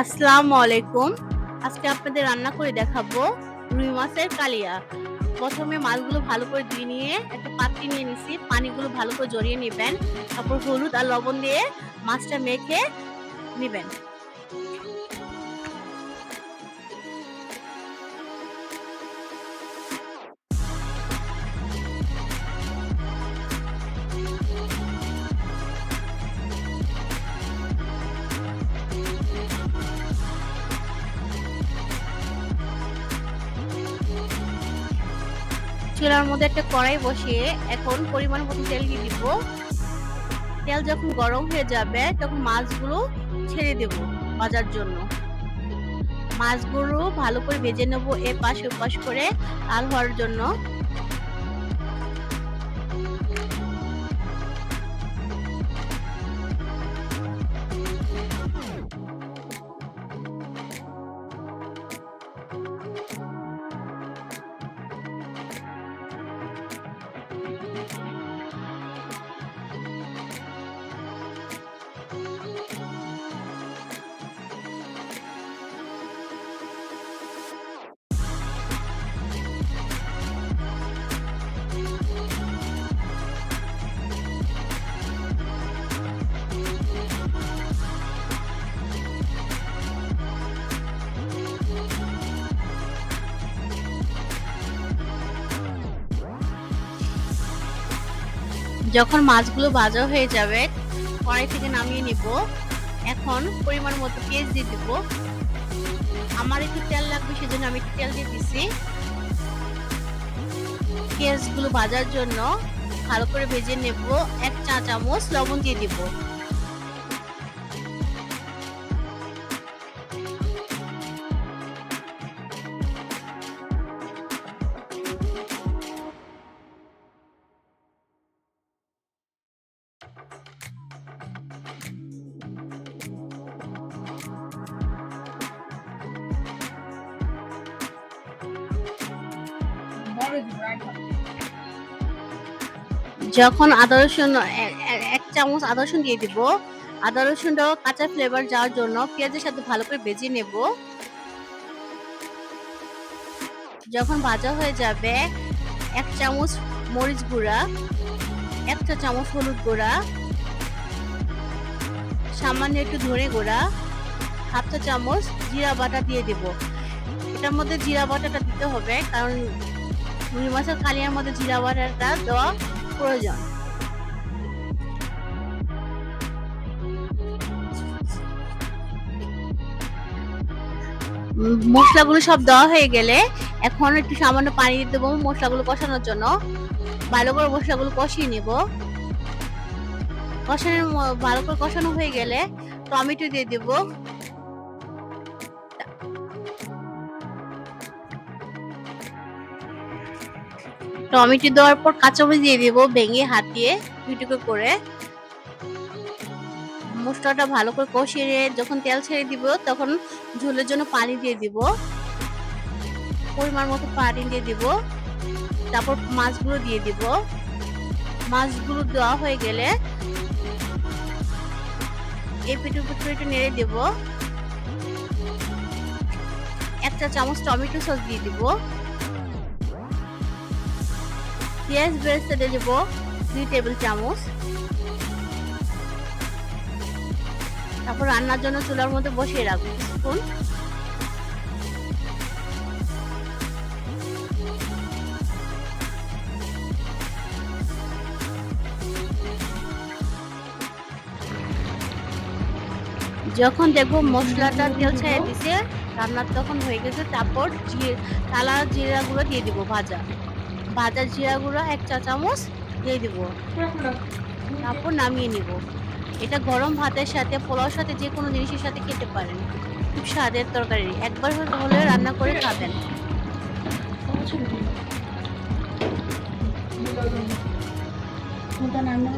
আসসালামু আলাইকুম আজকে আপনাদের রান্না করে দেখাবো রুই মাছের কালিয়া। প্রথমে মাছগুলো ভালো করে ধুয়ে নিয়ে একটা পাত্রে নিয়ে নিছি। পানিগুলো ভালো করে জড়িয়ে নেবেন। তারপর হলুদ আর লবণ দিয়ে মাছটা মেখে নেবেন। চুলার মধ্যে একটা কড়াই বসিয়ে এখন পরিমাণ মতো তেল দিয়ে দিব। তেল যখন গরম হয়ে যাবে, তখন মাছগুলো ছেড়ে দেব ভাজার জন্য। মাছগুলো ভালো করে ভেজে নেব এ পাশ ও পাশ করে লাল হওয়ার জন্য। যখন মাছগুলো ভাজা হয়ে যাবে, কড়াই থেকে নামিয়ে নিব। এখন পরিমাণ মতো পেঁয়াজ দিয়ে দিব। আমার একটু তেল লাগবে, সেজন্য আমি একটু তেল দিয়ে দিছি। পেঁয়াজগুলো ভাজার জন্য ভালো করে ভেজে নেব। এক চা চামচ লবণ দিয়ে দিব। যখন আদা রসুন এক চামচ আদা রসুন দিয়ে দিব। আদা রসুনটাও কাঁচা ফ্লেভার যাওয়ার জন্য পেঁয়াজের সাথে ভালো করে ভেজে নেব। যখন ভাজা হয়ে যাবে, এক চামচ মরিচ গুঁড়া এক চা চামচ হলুদ গুঁড়া, সামান্য একটু ধরে গুঁড়া, হাফ চা চামচ জিরা বাটা দিয়ে দেব। এটার মধ্যে জিরা বাটাটা দিতে হবে, কারণ রুই মাছের কালিয়ার মধ্যে জিরা বাটাটা দেওয়া প্রয়োজন। মশলাগুলো সব দেওয়া হয়ে গেলে এখন একটু সামান্য পানি দিয়ে দেবো মশলাগুলো কষানোর জন্য। ভালো করে মশলাগুলো কষিয়ে নেব। কষানোর ভালো করে কষানো হয়ে গেলে টমেটো দিয়ে দেব। টমেটো দেওয়ার পর কাঁচামরিচ দিয়ে দিব, ভেঙে হাত দিয়ে টুকরো করে। মশলাটা ভালো করে কষিয়ে যখন তেল ছেড়ে দিব, তখন ঝোলের জন্য পানি দিয়ে দিব। পরিমাণ মতো পানি দিয়ে দিব। তারপর মাছগুলো দিয়ে দিব। মাছগুলো দেওয়া হয়ে গেলে এই পিঠে পিঠে একটু নেড়ে দেব। একটা চামচ টমেটো সস দিয়ে দিব। পেঁয়াজ বেরেস্তা দিয়ে দেব দুই টেবিল চামচ তারপর রান্নার জন্য চুলার মধ্যে বসিয়ে রাখব কিছুক্ষণ। যখন দেখব মশলাটা তেল ছেড়ে দিছে রান্নার তখন হয়ে গেছে। তারপর কালা জিরা গুঁড়ো দিয়ে দিব ভাজা। ভাজা জিরা গুঁড়ো, এক চা চামচ দিয়ে দিব। তারপর নামিয়ে নিব। এটা গরম ভাতের সাথে, পোলাওর সাথে, যে কোনো জিনিসের সাথে খেতে পারেন। খুব স্বাদের তরকারি। একবার হলে রান্না করে খাবেন। রান্না